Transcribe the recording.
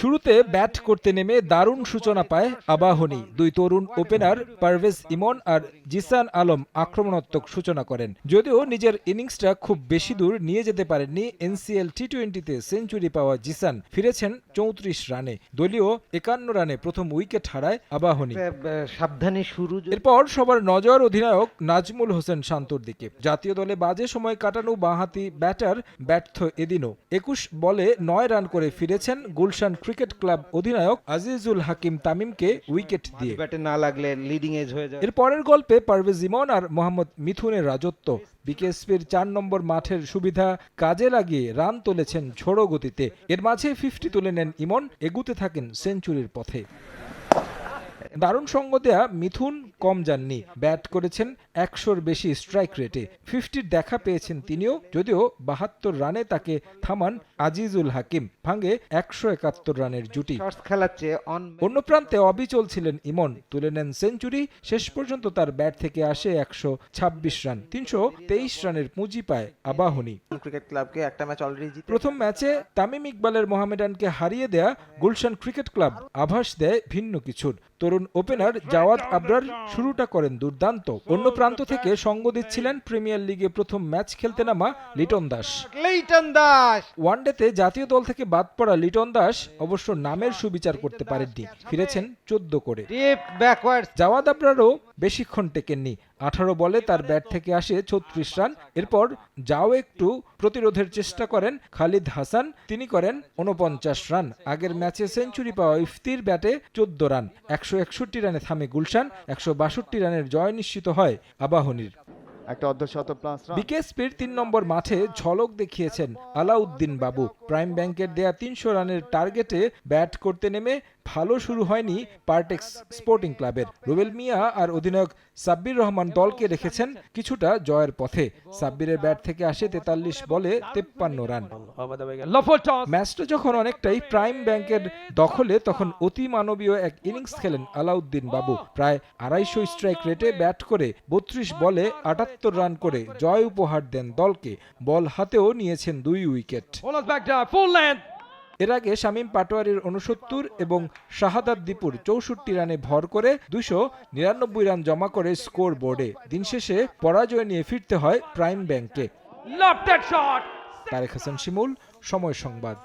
শুরুতে ব্যাট করতে নেমে দারুণ সূচনা পায় আবাহনী। দুই তরুণ ওপেনার পারভেজ ইমন আর জিসান আলম আক্রমণাত্মক সূচনা করেন। যদিও নিজের ইনিংসটা খুব বেশি দূর নিয়ে যেতে পারেননি এনসিএল টি টোয়েন্টিতে সেঞ্চুরি পাওয়া জিসান। ফিরেছেন চৌত্রিশ রানে। দলীয় একান্ন রানে প্রথম উইকেট হারায় আবাহনী। সাবধানে শুরু এরপর সবার নজর অধিনায়ক নাজমুল হোসেন শান্তর দিকে। জাতীয় দলে বাজে সময় কাটানো বাঁহাতি ব্যাটার ব্যর্থ এদিনও। একুশ বলে নয় রান করে ফিরেছেন গুলশান ক্রিকেট ক্লাব অধিনায়ক আজিজুল হাকিম তামিমকে উইকেট দিয়ে। ব্যাটে না লাগলে লিডিং এজ হয়ে যায়। এর পরের গল্পে পারভেজ ইমন আর মোহাম্মদ মিথুনের রাজত্ব। বিকেএসপির চার নম্বর মাঠের সুবিধা কাজে লাগিয়ে রান তুলেছেন ঝোড়ো গতিতে। এর মাঝে ফিফটি তুলে নেন ইমন এগুতে থাকেন সেঞ্চুরির পথে। দারুণ সঙ্গ দেয়া মিথুন কম যাননি। ব্যাট করেছেন একশোর বেশি স্ট্রাইক রেটে। ফিফটির দেখা পেয়েছেন তিনিও যদিও বাহাত্তর রানে তাকে থামান আজিজুল হাকিম। ভাঙে একশো একাত্তর রানের জুটি। অন্য প্রান্তে অবিচল ছিলেন ইমন। তুলে নেন সেঞ্চুরি শেষ পর্যন্ত তার ব্যাট থেকে আসে একশো ছাব্বিশ রান। তিনশো তেইশ রানের পুঁজি পায় আবাহনী। ক্রিকেট ক্লাবকে একটা ম্যাচ অলরেডি প্রথম ম্যাচে তামিম ইকবালের মোহামেডানকে হারিয়ে দেয়া গুলশান ক্রিকেট ক্লাব আভাস দেয় ভিন্ন কিছুর। তরুণ ওপেনার জাওয়াদ আবরার শুরুটা করেন দুর্দান্ত। অন্য প্রান্ত থেকে সঙ্গ দিচ্ছিলেন প্রিমিয়ার লিগে প্রথম ম্যাচ খেলতে নামা লিটন দাস। লিটন দাস! ওয়ানডেতে জাতীয় দল থেকে বাদ পড়া লিটন দাস অবশ্য নামের সুবিচার করতে পারেননি। ফিরেছেন চোদ্দ করে। জাওয়াদ আবরারও বেশিক্ষণ টেকেননি। আঠারো বলে তার ব্যাট থেকে আসে ছত্রিশ রান। এরপর যাও একটু প্রতিরোধের চেষ্টা করেন খালিদ হাসান। তিনি করেন উনপঞ্চাশ রান। আগের ম্যাচে সেঞ্চুরি পাওয়া ইফতির ব্যাটে চোদ্দ রান। একশো একষট্টি রানে থামে গুলশান একশো বাষট্টি রানের জয় নিশ্চিত হয় আবাহনীর। একটা অর্ধশত প্লাস বিকেএসপির তিন নম্বর মাঠে ঝলক দেখিয়েছেন আলাউদ্দিন বাবু। প্রাইম ব্যাংকের দেয়া তিনশো রানের টার্গেটে ব্যাট করতে নেমে ভালো শুরু হয়নি পার্টেক্স স্পোর্টিং ক্লাবের। রুবেল মিয়া আর অধিনায়ক সাব্বির রহমান দলকে রেখেছেন কিছুটা জয়ের পথে। সাব্বিরের ব্যাট থেকে আসে তেতাল্লিশ বলে তেপ্পান্ন রান। ম্যাচটা যখন অনেকটাই প্রাইম ব্যাংকের দখলে, তখন অতি মানবীয় এক ইনিংস খেলেন আলাউদ্দিন বাবু। প্রায় আড়াইশো স্ট্রাইক রেটে ব্যাট করে বত্রিশ বলে আটাত্তর রান করে জয় উপহার দেন দলকে। বল হাতেও নিয়েছেন দুই উইকেট। এর আগে শামীম পাটোয়ারির উনসত্তর এবং শাহাদাত দীপুর চৌষট্টি রানে ভর করে দুশো নিরানব্বই রান জমা করে স্কোর বোর্ডে দিন শেষে পরাজয় নিয়ে ফিরতে হয় প্রাইম ব্যাংকে। তারেক হাসান শিমুল সময় সংবাদ।